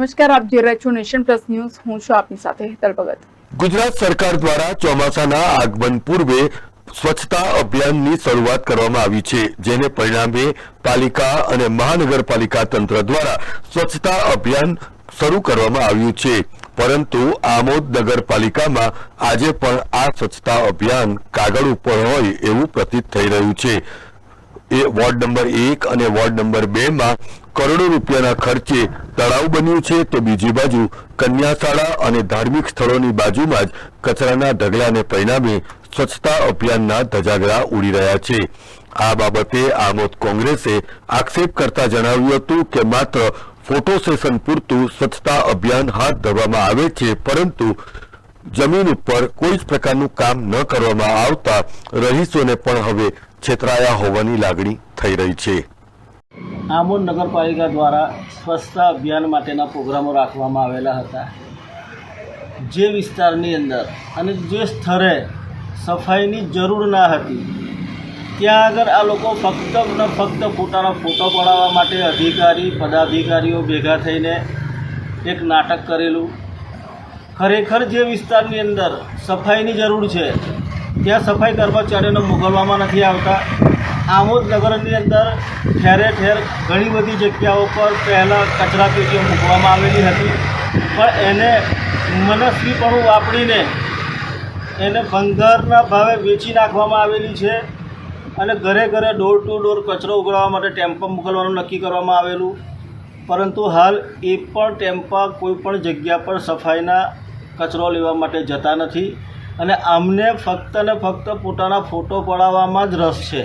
નમસ્કાર, આપ જોઈ રહ્યા છો નેશન પ્લસ ન્યૂઝ. હું છું આપની સાથે હેતલ ભગત. ગુજરાત સરકાર દ્વારા ચોમાસાના આગમન પૂર્વે સ્વચ્છતા અભિયાનની શરૂઆત કરવામાં આવી છે, જેને પરિણામે પાલિકા અને મહાનગરપાલિકા તંત્ર દ્વારા સ્વચ્છતા અભિયાન શરૂ કરવામાં આવ્યું છે. પરંતુ આમોદ નગરપાલિકામાં આજે પણ આ સ્વચ્છતા અભિયાન કાગળ ઉપર હોય એવું પ્રતીત થઈ રહ્યું છે. એ વોર્ડ નંબર એક અને વોર્ડ નંબર બે માં કરોડો રૂપિયાના ખર્ચે તળાવ બન્યું છે તો બીજી બાજુ કન્યાશાળા અને ધાર્મિક સ્થળોની બાજુમાં જ કચરાના ઢગલાને પરિણામે સ્વચ્છતા અભિયાનના ધજાગરા ઉડી રહ્યા છે. આ બાબતે આમોદ કોંગ્રેસે આક્ષેપ કરતા જણાવ્યું હતું કે માત્ર ફોટો સેશન પૂરતું સ્વચ્છતા અભિયાન હાથ ધરવામાં આવે છે, પરંતુ જમીન ઉપર કોઈ જ પ્રકારનું કામ ન કરવામાં આવતા રહીશોને પણ હવે છેતરાયા હોવાની લાગણી થઈ રહી છે. આમોદ નગરપાલિકા દ્વારા સ્વચ્છતા અભિયાન માટેના પ્રોગ્રામો રાખવામાં આવેલા હતા. જે વિસ્તારની અંદર અને જે સ્થળે સફાઈની જરૂર ના હતી, ત્યાં આગળ આ લોકો ફક્ત ને ફક્ત પોતાનો ફોટો પડાવવા માટે અધિકારી, પદાધિકારીઓ ભેગા થઈને એક નાટક કરેલું. ખરેખર જે વિસ્તારની અંદર સફાઈની જરૂર છે, ત્યાં સફાઈ કર્મચારીઓને મોકલવામાં નથી આવતા. આમોદ નગરની અંદર ઠેરે ઠેર ઘણી બધી જગ્યાઓ પર પહેલાં કચરા પેટીઓ મૂકવામાં આવેલી હતી. પણ એને મનસ્વીપણું વાપરીને એને ભંગારના ભાવે વેચી નાખવામાં આવેલી છે અને ઘરે ઘરે ડોર ટુ ડોર કચરો ઉગાડવા માટે ટેમ્પો મોકલવાનું નક્કી કરવામાં આવેલું. પરંતુ હાલ એ પણ ટેમ્પા કોઈ પણ જગ્યા પર સફાઈના કચરો લેવા માટે જતા નથી અને આમને ફક્ત ને ફક્ત પોતાના ફોટો પડાવવામાં જ રસ છે.